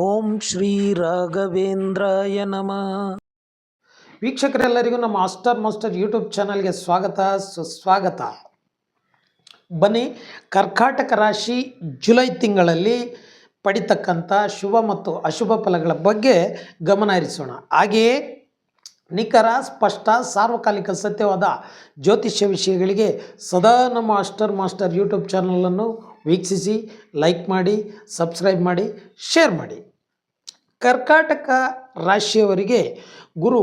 ಓಂ ಶ್ರೀ ರಾಘವೇಂದ್ರಾಯ ನಮಃ. ವೀಕ್ಷಕರೆಲ್ಲರಿಗೂ ನಮ್ಮ ಆಸ್ಟರ್ ಮಾಸ್ಟರ್ ಯೂಟ್ಯೂಬ್ ಚಾನಲ್ಗೆ ಸ್ವಾಗತ, ಸುಸ್ವಾಗತ. ಬನ್ನಿ, ಕರ್ಕಾಟಕ ರಾಶಿ ಜುಲೈ ತಿಂಗಳಲ್ಲಿ ಪಡಿತಕ್ಕಂಥ ಶುಭ ಮತ್ತು ಅಶುಭ ಫಲಗಳ ಬಗ್ಗೆ ಗಮನ ಹರಿಸೋಣ. ಹಾಗೆಯೇ ನಿಖರ, ಸ್ಪಷ್ಟ, ಸಾರ್ವಕಾಲಿಕ, ಸತ್ಯವಾದ ಜ್ಯೋತಿಷ್ಯ ವಿಷಯಗಳಿಗೆ ಸದಾ ನಮ್ಮ ಆಸ್ಟರ್ ಮಾಸ್ಟರ್ ಯೂಟ್ಯೂಬ್ ಚಾನಲನ್ನು ವೀಕ್ಷಿಸಿ ಲೈಕ್ ಮಾಡಿ ಸಬ್ಸ್ಕ್ರೈಬ್ ಮಾಡಿ ಶೇರ್ ಮಾಡಿ. ಕರ್ಕಾಟಕ ರಾಶಿಯವರಿಗೆ ಗುರು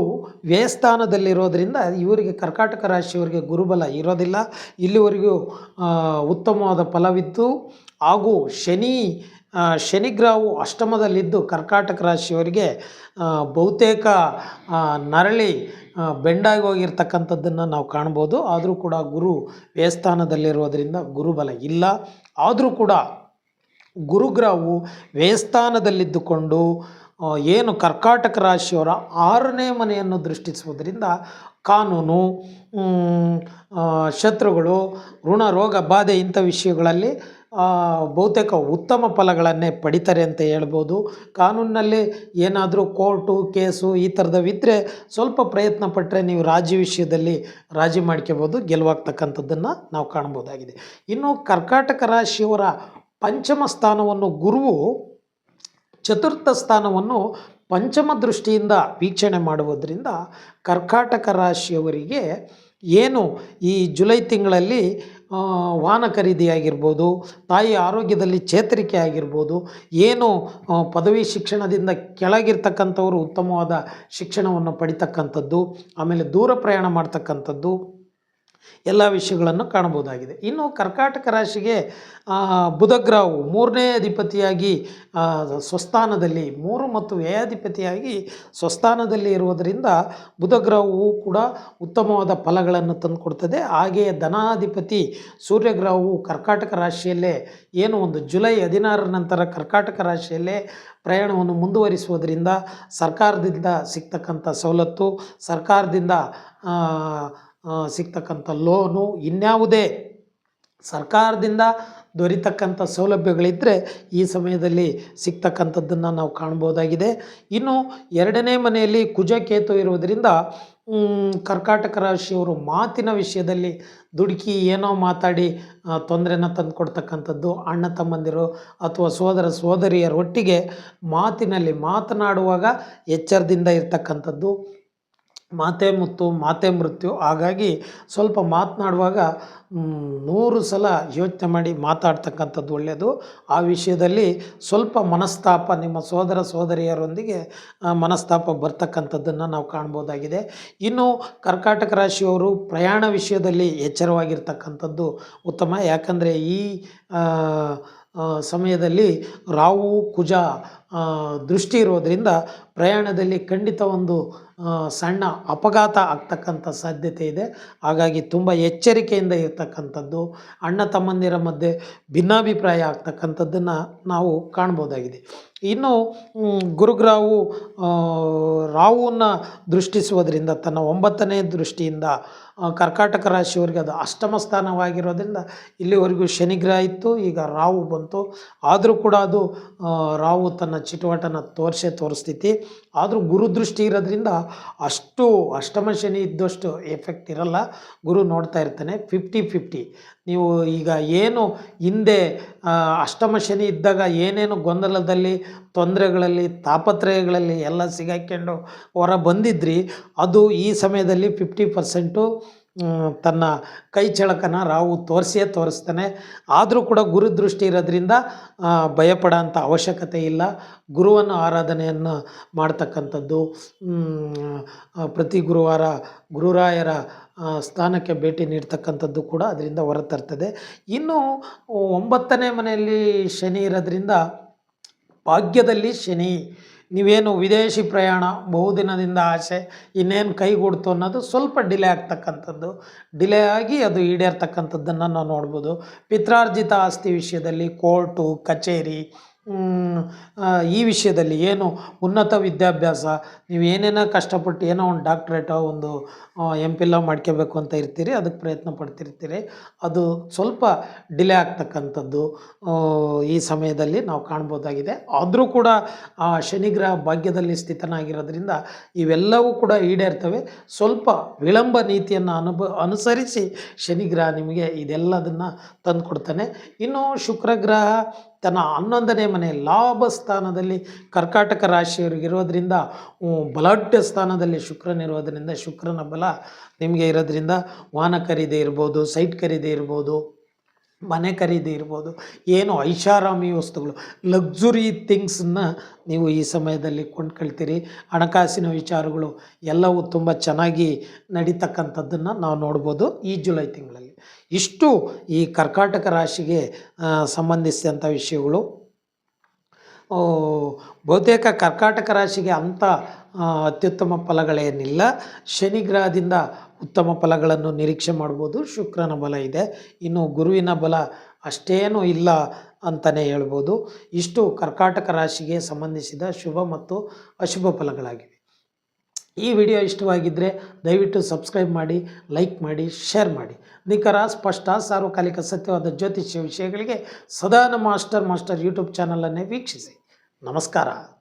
ವ್ಯಯಸ್ಥಾನದಲ್ಲಿರೋದ್ರಿಂದ ಇವರಿಗೆ ಕರ್ಕಾಟಕ ರಾಶಿಯವರಿಗೆ ಗುರುಬಲ ಇರೋದಿಲ್ಲ. ಇಲ್ಲಿವರೆಗೂ ಉತ್ತಮವಾದ ಫಲವಿತ್ತು. ಹಾಗೂ ಶನಿ ಶನಿಗ್ರಹವು ಅಷ್ಟಮದಲ್ಲಿದ್ದು ಕರ್ಕಾಟಕ ರಾಶಿಯವರಿಗೆ ಬಹುತೇಕ ನರಳಿ ಬೆಂಡಾಗಿ ಹೋಗಿರ್ತಕ್ಕಂಥದ್ದನ್ನು ನಾವು ಕಾಣ್ಬೋದು. ಆದರೂ ಕೂಡ ಗುರು ವೇಸ್ಥಾನದಲ್ಲಿರೋದರಿಂದ ಗುರುಬಲ ಇಲ್ಲ. ಆದರೂ ಕೂಡ ಗುರುಗ್ರಹವು ವ್ಯಯಸ್ಥಾನದಲ್ಲಿದ್ದುಕೊಂಡು ಆ, ಏನು ಕರ್ಕಾಟಕ ರಾಶಿಯವರ ಆರನೇ ಮನೆಯನ್ನು ದೃಷ್ಟಿಸುವುದರಿಂದ ಕಾನೂನು ಶತ್ರುಗಳು ಋಣ ರೋಗ ಬಾಧೆ ಇಂಥ ವಿಷಯಗಳಲ್ಲಿ ಬಹುತೇಕ ಉತ್ತಮ ಫಲಗಳನ್ನೇ ಪಡಿತಾರೆ ಅಂತ ಹೇಳ್ಬೋದು. ಕಾನೂನಿನಲ್ಲಿ ಏನಾದರೂ ಕೋರ್ಟು, ಕೇಸು ಈ ಥರದವಿದ್ದರೆ ಸ್ವಲ್ಪ ಪ್ರಯತ್ನ ಪಟ್ಟರೆ ನೀವು ರಾಜಿ ವಿಷಯದಲ್ಲಿ ರಾಜಿ ಮಾಡ್ಕೋಬೋದು. ಗೆಲುವಾಗ್ತಕ್ಕಂಥದ್ದನ್ನು ನಾವು ಕಾಣ್ಬೋದಾಗಿದೆ. ಇನ್ನು ಕರ್ಕಾಟಕ ರಾಶಿಯವರ ಪಂಚಮ ಸ್ಥಾನವನ್ನು ಗುರುವು ಚತುರ್ಥ ಸ್ಥಾನವನ್ನು ಪಂಚಮ ದೃಷ್ಟಿಯಿಂದ ವೀಕ್ಷಣೆ ಮಾಡುವುದರಿಂದ ಕರ್ಕಾಟಕ ರಾಶಿಯವರಿಗೆ ಏನು ಈ ಜುಲೈ ತಿಂಗಳಲ್ಲಿ ವಾಹನ ಖರೀದಿ ಆಗಿರ್ಬೋದು ತಾಯಿ ಆರೋಗ್ಯದಲ್ಲಿ ಚೇತರಿಕೆ ಆಗಿರ್ಬೋದು, ಏನು ಪದವಿ ಶಿಕ್ಷಣದಿಂದ ಕೆಳಗಿರ್ತಕ್ಕಂಥವರು ಉತ್ತಮವಾದ ಶಿಕ್ಷಣವನ್ನು ಪಡಿತಕ್ಕಂಥದ್ದು, ಆಮೇಲೆ ದೂರ ಪ್ರಯಾಣ ಮಾಡ್ತಕ್ಕಂಥದ್ದು ಎಲ್ಲ ವಿಷಯಗಳನ್ನು ಕಾಣಬಹುದಾಗಿದೆ. ಇನ್ನು ಕರ್ಕಾಟಕ ರಾಶಿಗೆ ಬುಧಗ್ರಹವು ಮೂರನೇ ಅಧಿಪತಿಯಾಗಿ ಸ್ವಸ್ಥಾನದಲ್ಲಿ, ಮೂರು ಮತ್ತು ವ್ಯಯಾಧಿಪತಿಯಾಗಿ ಸ್ವಸ್ಥಾನದಲ್ಲಿ ಇರುವುದರಿಂದ ಬುಧಗ್ರಹವು ಕೂಡ ಉತ್ತಮವಾದ ಫಲಗಳನ್ನು ತಂದುಕೊಡ್ತದೆ. ಹಾಗೆಯೇ ಧನಾಧಿಪತಿ ಸೂರ್ಯಗ್ರಹವು ಕರ್ಕಾಟಕ ರಾಶಿಯಲ್ಲೇ, ಏನು ಒಂದು ಜುಲೈ ಹದಿನಾರರ ನಂತರ ಕರ್ಕಾಟಕ ರಾಶಿಯಲ್ಲೇ ಪ್ರಯಾಣವನ್ನು ಮುಂದುವರಿಸುವುದರಿಂದ ಸರ್ಕಾರದಿಂದ ಸಿಗ್ತಕ್ಕಂಥ ಸವಲತ್ತು, ಸರ್ಕಾರದಿಂದ ಸಿಗ್ತಕ್ಕಂಥ ಲೋನು ಇನ್ಯಾವುದೇ ಸರ್ಕಾರದಿಂದ ದೊರೀತಕ್ಕಂಥ ಸೌಲಭ್ಯಗಳಿದ್ದರೆ ಈ ಸಮಯದಲ್ಲಿ ಸಿಗ್ತಕ್ಕಂಥದ್ದನ್ನು ನಾವು ಕಾಣ್ಬೋದಾಗಿದೆ. ಇನ್ನು ಎರಡನೇ ಮನೆಯಲ್ಲಿ ಕುಜಕೇತು ಇರುವುದರಿಂದ ಕರ್ಕಾಟಕ ರಾಶಿಯವರು ಮಾತಿನ ವಿಷಯದಲ್ಲಿ ದುಡುಕಿ ಏನೋ ಮಾತಾಡಿ ತೊಂದರೆನ ತಂದು ಕೊಡ್ತಕ್ಕಂಥದ್ದು ಅಣ್ಣ ತಮ್ಮಂದಿರು ಅಥವಾ ಸೋದರ ಸೋದರಿಯರೊಟ್ಟಿಗೆ ಮಾತಿನಲ್ಲಿ ಮಾತನಾಡುವಾಗ ಎಚ್ಚರದಿಂದ ಇರ್ತಕ್ಕಂಥದ್ದು. ಮಾತೆ ಮುತ್ತು, ಮಾತೆ ಮೃತ್ಯು. ಹಾಗಾಗಿ ಸ್ವಲ್ಪ ಮಾತನಾಡುವಾಗ ನೂರು ಸಲ ಯೋಚನೆ ಮಾಡಿ ಮಾತಾಡ್ತಕ್ಕಂಥದ್ದು ಒಳ್ಳೆಯದು ಆ ವಿಷಯದಲ್ಲಿ ಸ್ವಲ್ಪ ಮನಸ್ತಾಪ ನಿಮ್ಮ ಸೋದರ ಸೋದರಿಯರೊಂದಿಗೆ ಮನಸ್ತಾಪ ಬರ್ತಕ್ಕಂಥದ್ದನ್ನು ನಾವು ಕಾಣ್ಬೋದಾಗಿದೆ. ಇನ್ನು ಕರ್ಕಾಟಕ ರಾಶಿಯವರು ಪ್ರಯಾಣ ವಿಷಯದಲ್ಲಿ ಎಚ್ಚರವಾಗಿರ್ತಕ್ಕಂಥದ್ದು ಉತ್ತಮ. ಯಾಕಂದರೆ ಈ ಸಮಯದಲ್ಲಿ ರಾವು ಕುಜ ದೃಷ್ಟಿ ಇರೋದರಿಂದ ಪ್ರಯಾಣದಲ್ಲಿ ಖಂಡಿತ ಒಂದು ಸಣ್ಣ ಅಪಘಾತ ಆಗ್ತಕ್ಕಂಥ ಸಾಧ್ಯತೆ ಇದೆ. ಹಾಗಾಗಿ ತುಂಬ ಎಚ್ಚರಿಕೆಯಿಂದ ಇರ್ತಕ್ಕಂಥದ್ದು ಅಣ್ಣ ತಮ್ಮಂದಿರ ಮಧ್ಯೆ ಭಿನ್ನಾಭಿಪ್ರಾಯ ಆಗ್ತಕ್ಕಂಥದ್ದನ್ನು ನಾವು ಕಾಣ್ಬೋದಾಗಿದೆ. ಇನ್ನು ಗುರುಗ್ರಾವು ಆ, ದೃಷ್ಟಿಸುವುದರಿಂದ ತನ್ನ ಒಂಬತ್ತನೇ ದೃಷ್ಟಿಯಿಂದ ಕರ್ಕಾಟಕ ರಾಶಿಯವರಿಗೆ ಅದು ಅಷ್ಟಮ ಸ್ಥಾನವಾಗಿರೋದ್ರಿಂದ ಇಲ್ಲಿವರೆಗೂ ಶನಿಗ್ರಹ ಇತ್ತು ಈಗ ರಾಹು ಬಂತು. ಆದರೂ ಕೂಡ ಅದು ರಾವು ತನ್ನ ಚಿಟುವಟನ ತೋರಿಸೇ ತೋರಿಸ್ತೈತಿ. ಆದರೂ ಗುರುದೃಷ್ಟಿ ಇರೋದ್ರಿಂದ ಅಷ್ಟು ಅಷ್ಟಮ ಶನಿ ಇದ್ದಷ್ಟು ಎಫೆಕ್ಟ್ ಇರಲ್ಲ. ಗುರು ನೋಡ್ತಾ ಇರ್ತಾನೆ. ಫಿಫ್ಟಿ ಫಿಫ್ಟಿ ನೀವು ಈಗ ಏನು ಹಿಂದೆ ಅಷ್ಟಮ ಶನಿ ಇದ್ದಾಗ ಏನೇನು ಗೊಂದಲದಲ್ಲಿ, ತೊಂದರೆಗಳಲ್ಲಿ, ತಾಪತ್ರಯಗಳಲ್ಲಿ ಎಲ್ಲ ಸಿಗಾಕೊಂಡು ಹೊರ ಬಂದಿದ್ರಿ, ಅದು ಈ ಸಮಯದಲ್ಲಿ ಫಿಫ್ಟಿ ಪರ್ಸೆಂಟು ತನ್ನ ಕೈ ಚಳಕನ ರಾವು ತೋರಿಸೇ ತೋರಿಸ್ತಾನೆ. ಆದರೂ ಕೂಡ ಗುರುದೃಷ್ಟಿ ಇರೋದ್ರಿಂದ ಭಯಪಡೋಂಥ ಅವಶ್ಯಕತೆ ಇಲ್ಲ. ಗುರುವನ್ನು ಆರಾಧನೆಯನ್ನು ಮಾಡ್ತಕ್ಕಂಥದ್ದು ಪ್ರತಿ ಗುರುವಾರ ಗುರುರಾಯರ ಸ್ಥಾನಕ್ಕೆ ಭೇಟಿ ನೀಡ್ತಕ್ಕಂಥದ್ದು ಕೂಡ ಅದರಿಂದ ಹೊರತರ್ತದೆ. ಇನ್ನು ಒಂಬತ್ತನೇ ಮನೆಯಲ್ಲಿ ಶನಿ ಇರೋದ್ರಿಂದ, ಭಾಗ್ಯದಲ್ಲಿ ಶನಿ ನೀವೇನು ವಿದೇಶಿ ಪ್ರಯಾಣ ಬಹುದಿನದಿಂದ ಆಸೆ, ಇನ್ನೇನು ಕೈಗೂಡ್ತು ಅನ್ನೋದು ಸ್ವಲ್ಪ ಡಿಲೇ ಆಗ್ತಕ್ಕಂಥದ್ದು. ಡಿಲೇ ಆಗಿ ಅದು ಈಡೇರ್ತಕ್ಕಂಥದ್ದನ್ನು ನಾವು ನೋಡ್ಬೋದು. ಪಿತ್ರಾರ್ಜಿತ ಆಸ್ತಿ ವಿಷಯದಲ್ಲಿ ಕೋರ್ಟು, ಕಚೇರಿ ಈ ವಿಷಯದಲ್ಲಿ ಏನು ಉನ್ನತ ವಿದ್ಯಾಭ್ಯಾಸ, ನೀವು ಏನೇನೋ ಕಷ್ಟಪಟ್ಟು ಏನೋ ಒಂದು ಡಾಕ್ಟ್ರೇಟೋ ಒಂದು ಎಂ ಪಿಲ್ಲೋ ಮಾಡ್ಕೋಬೇಕು ಅಂತ ಇರ್ತೀರಿ, ಅದಕ್ಕೆ ಪ್ರಯತ್ನ ಪಡ್ತಿರ್ತೀರಿ. ಅದು ಸ್ವಲ್ಪ ಡಿಲೇ ಆಗ್ತಕ್ಕಂಥದ್ದು ಈ ಸಮಯದಲ್ಲಿ ನಾವು ಕಾಣ್ಬೋದಾಗಿದೆ. ಆದರೂ ಕೂಡ, ಆ, ಶನಿಗ್ರಹ ಭಾಗ್ಯದಲ್ಲಿ ಸ್ಥಿತನಾಗಿರೋದ್ರಿಂದ ಇವೆಲ್ಲವೂ ಕೂಡ ಈಡೇರ್ತವೆ. ಸ್ವಲ್ಪ ವಿಳಂಬ ನೀತಿಯನ್ನು ಅನುಭ, ಅನುಸರಿಸಿ ಶನಿಗ್ರಹ ನಿಮಗೆ ಇದೆಲ್ಲದನ್ನು ತಂದುಕೊಡ್ತಾನೆ. ಇನ್ನು ಶುಕ್ರಗ್ರಹ ತನ್ನ ಹನ್ನೊಂದನೇ ಮನೆ ಲಾಭ ಸ್ಥಾನದಲ್ಲಿ ಕರ್ಕಾಟಕ ರಾಶಿಯವರಿಗಿರೋದ್ರಿಂದ ಇರೋದರಿಂದ ಬಲಾಢ್ಯ ಸ್ಥಾನದಲ್ಲಿ ಶುಕ್ರನಿರೋದರಿಂದ ಶುಕ್ರನ ಬಲ ನಿಮಗೆ ಇರೋದ್ರಿಂದ ವಾಹನ ಖರೀದಿ ಇರ್ಬೋದು, ಸೈಟ್ ಖರೀದಿ ಇರ್ಬೋದು. ಮನೆ ಖರೀದಿ ಇರ್ಬೋದು, ಏನು ಐಷಾರಾಮಿ ವಸ್ತುಗಳು ಲಕ್ಸುರಿ ಥಿಂಗ್ಸನ್ನ ನೀವು ಈ ಸಮಯದಲ್ಲಿ ಕೊಂಡ್ಕೊಳ್ತೀರಿ. ಹಣಕಾಸಿನ ವಿಚಾರಗಳು ಎಲ್ಲವೂ ತುಂಬ ಚೆನ್ನಾಗಿ ನಡೀತಕ್ಕಂಥದ್ದನ್ನು ನಾವು ನೋಡ್ಬೋದು ಈ ಜುಲೈ ತಿಂಗಳಲ್ಲಿ. ಇಷ್ಟು ಈ ಕರ್ಕಾಟಕ ರಾಶಿಗೆ ಸಂಬಂಧಿಸಿದಂಥ ವಿಷಯಗಳು. ಬಹುತೇಕ ಕರ್ಕಾಟಕ ರಾಶಿಗೆ ಅಂಥ ಅತ್ಯುತ್ತಮ ಫಲಗಳೇನಿಲ್ಲ. ಶನಿ ಗ್ರಹದಿಂದ ಉತ್ತಮ ಫಲಗಳನ್ನು ನಿರೀಕ್ಷೆ ಮಾಡ್ಬೋದು. ಶುಕ್ರನ ಬಲ ಇದೆ. ಇನ್ನು ಗುರುವಿನ ಬಲ ಅಷ್ಟೇನೂ ಇಲ್ಲ ಅಂತಲೇ ಹೇಳ್ಬೋದು. ಇಷ್ಟು ಕರ್ಕಾಟಕ ರಾಶಿಗೆ ಸಂಬಂಧಿಸಿದ ಶುಭ ಮತ್ತು ಅಶುಭ ಫಲಗಳಾಗಿವೆ. ಈ ವಿಡಿಯೋ ಇಷ್ಟವಾಗಿದ್ದರೆ ದಯವಿಟ್ಟು ಸಬ್ಸ್ಕ್ರೈಬ್ ಮಾಡಿ, ಲೈಕ್ ಮಾಡಿ, ಶೇರ್ ಮಾಡಿ. ನಿಖರ, ಸ್ಪಷ್ಟ, ಸಾರ್ವಕಾಲಿಕ, ಸತ್ಯವಾದ ಜ್ಯೋತಿಷ್ಯ ವಿಷಯಗಳಿಗೆ ಸದಾ ನಮ್ಮ ಮಾಸ್ಟರ್ ಮಾಸ್ಟರ್ ಯೂಟ್ಯೂಬ್ ಚಾನಲನ್ನೇ ವೀಕ್ಷಿಸಿ. ನಮಸ್ಕಾರ.